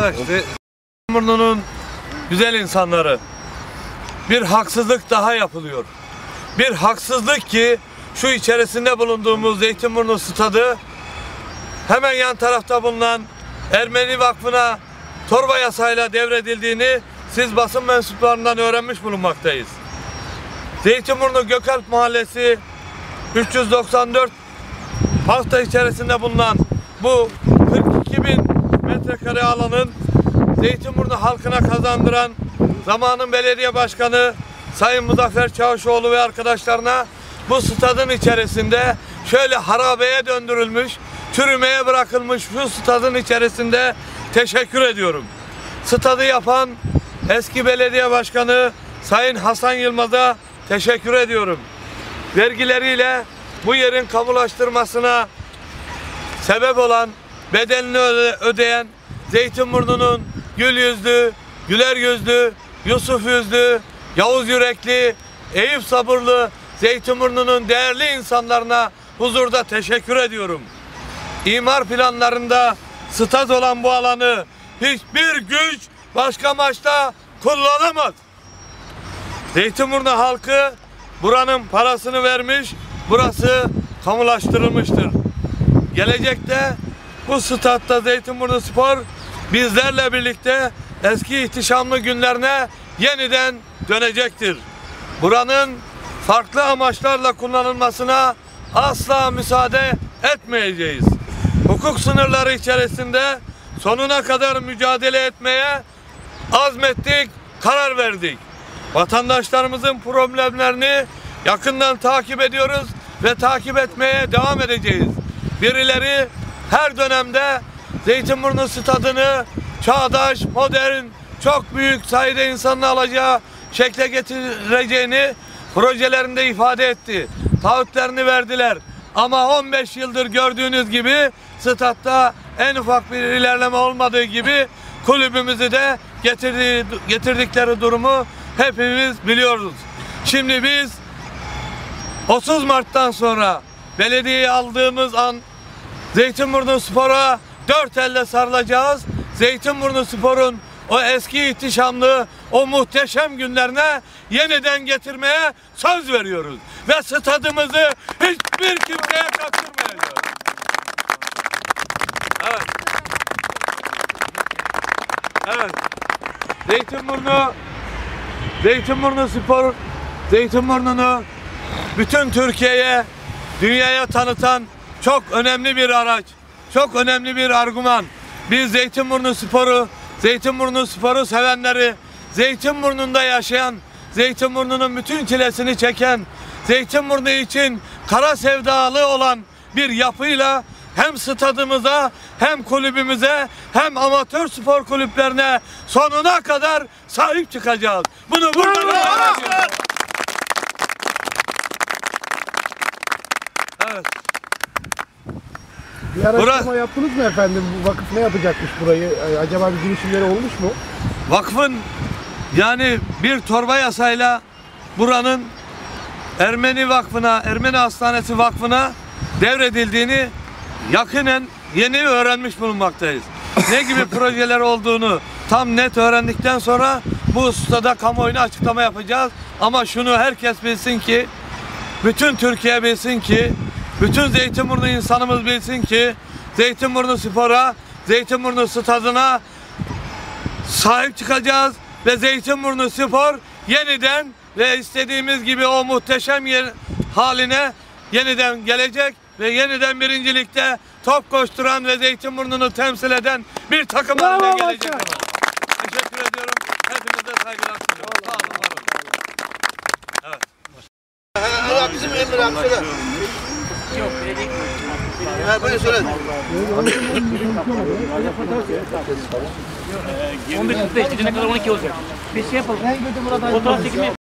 Arkadaşlar Zeytinburnu'nun güzel insanları bir haksızlık daha yapılıyor. Bir haksızlık ki şu içerisinde bulunduğumuz Zeytinburnu stadı hemen yan tarafta bulunan Ermeni Vakfı'na torba yasayla devredildiğini siz basın mensuplarından öğrenmiş bulunmaktayız. Zeytinburnu Gökalp Mahallesi 394 hafta içerisinde bulunan bu 42 bin metrekare alanın Zeytinburnu halkına kazandıran zamanın belediye başkanı Sayın Muzaffer Çavuşoğlu ve arkadaşlarına bu stadın içerisinde şöyle harabeye döndürülmüş, çürümeye bırakılmış şu stadın içerisinde teşekkür ediyorum. Stadı yapan eski belediye başkanı Sayın Hasan Yılmaz'a teşekkür ediyorum. Vergileriyle bu yerin kamulaştırmasına sebep olan bedelini öde- ödeyen Zeytinburnu'nun gül yüzlü, güler yüzlü, Yusuf yüzlü, Yavuz yürekli, Eyüp sabırlı Zeytinburnu'nun değerli insanlarına huzurda teşekkür ediyorum. İmar planlarında stat olan bu alanı hiçbir güç başka maçta kullanamaz. Zeytinburnu halkı buranın parasını vermiş, burası kamulaştırılmıştır. Gelecekte bu statta Zeytinburnu Spor bizlerle birlikte eski ihtişamlı günlerine yeniden dönecektir. Buranın farklı amaçlarla kullanılmasına asla müsaade etmeyeceğiz. Hukuk sınırları içerisinde sonuna kadar mücadele etmeye azmettik, karar verdik. Vatandaşlarımızın problemlerini yakından takip ediyoruz ve takip etmeye devam edeceğiz. Birileri her dönemde Zeytinburnu stadını çağdaş, modern, çok büyük sayıda insanın alacağı şekle getireceğini projelerinde ifade etti. Taahhütlerini verdiler. Ama 15 yıldır gördüğünüz gibi statta en ufak bir ilerleme olmadığı gibi kulübümüzü de getirdiği, getirdikleri durumu hepimiz biliyoruz. Şimdi biz 30 Mart'tan sonra belediyeyi aldığımız an Zeytinburnu Spor'a dört elle sarılacağız. Zeytinburnu Spor'un o eski ihtişamlı, o muhteşem günlerine yeniden getirmeye söz veriyoruz. Ve stadımızı hiçbir kimseye kaptırmayacağız. Evet. Evet. Zeytinburnu Zeytinburnu Spor Zeytinburnu'nu bütün Türkiye'ye, dünyaya tanıtan çok önemli bir araç. Çok önemli bir argüman. Biz Zeytinburnu Sporu, Zeytinburnu Sporu sevenleri, Zeytinburnu'nda yaşayan, Zeytinburnu'nun bütün çilesini çeken, Zeytinburnu için kara sevdalı olan bir yapıyla hem stadımıza hem kulübümüze hem amatör spor kulüplerine sonuna kadar sahip çıkacağız. Bunu burada yapacağız. Evet. Bir araştırma Bura- yaptınız mı efendim? Vakıf ne yapacakmış burayı? Ee, Acaba bir girişimleri olmuş mu? Vakfın yani bir torba yasayla buranın Ermeni Vakfı'na, Ermeni Hastanesi Vakfı'na devredildiğini yakinen yeni öğrenmiş bulunmaktayız. Ne gibi projeler olduğunu tam net öğrendikten sonra bu hususda kamuoyuna açıklama yapacağız. Ama şunu herkes bilsin ki, bütün Türkiye bilsin ki, bütün Zeytinburnu insanımız bilsin ki, Zeytinburnu Spor'a, Zeytinburnu Stadına sahip çıkacağız ve Zeytinburnu Spor yeniden ve istediğimiz gibi o muhteşem yer haline yeniden gelecek ve yeniden birincilikte top koşturan ve Zeytinburnu'nu temsil eden bir takım haline gelecek. başkan. Teşekkür ediyorum. Hepinize saygılar sunuyorum. Sağ olun. Evet. Bizim Emir abi söyle. Ha böyle söyle. 15.45 gidene kadar 12 olacak. Bir şey yapalım. Fotoğraf çekimi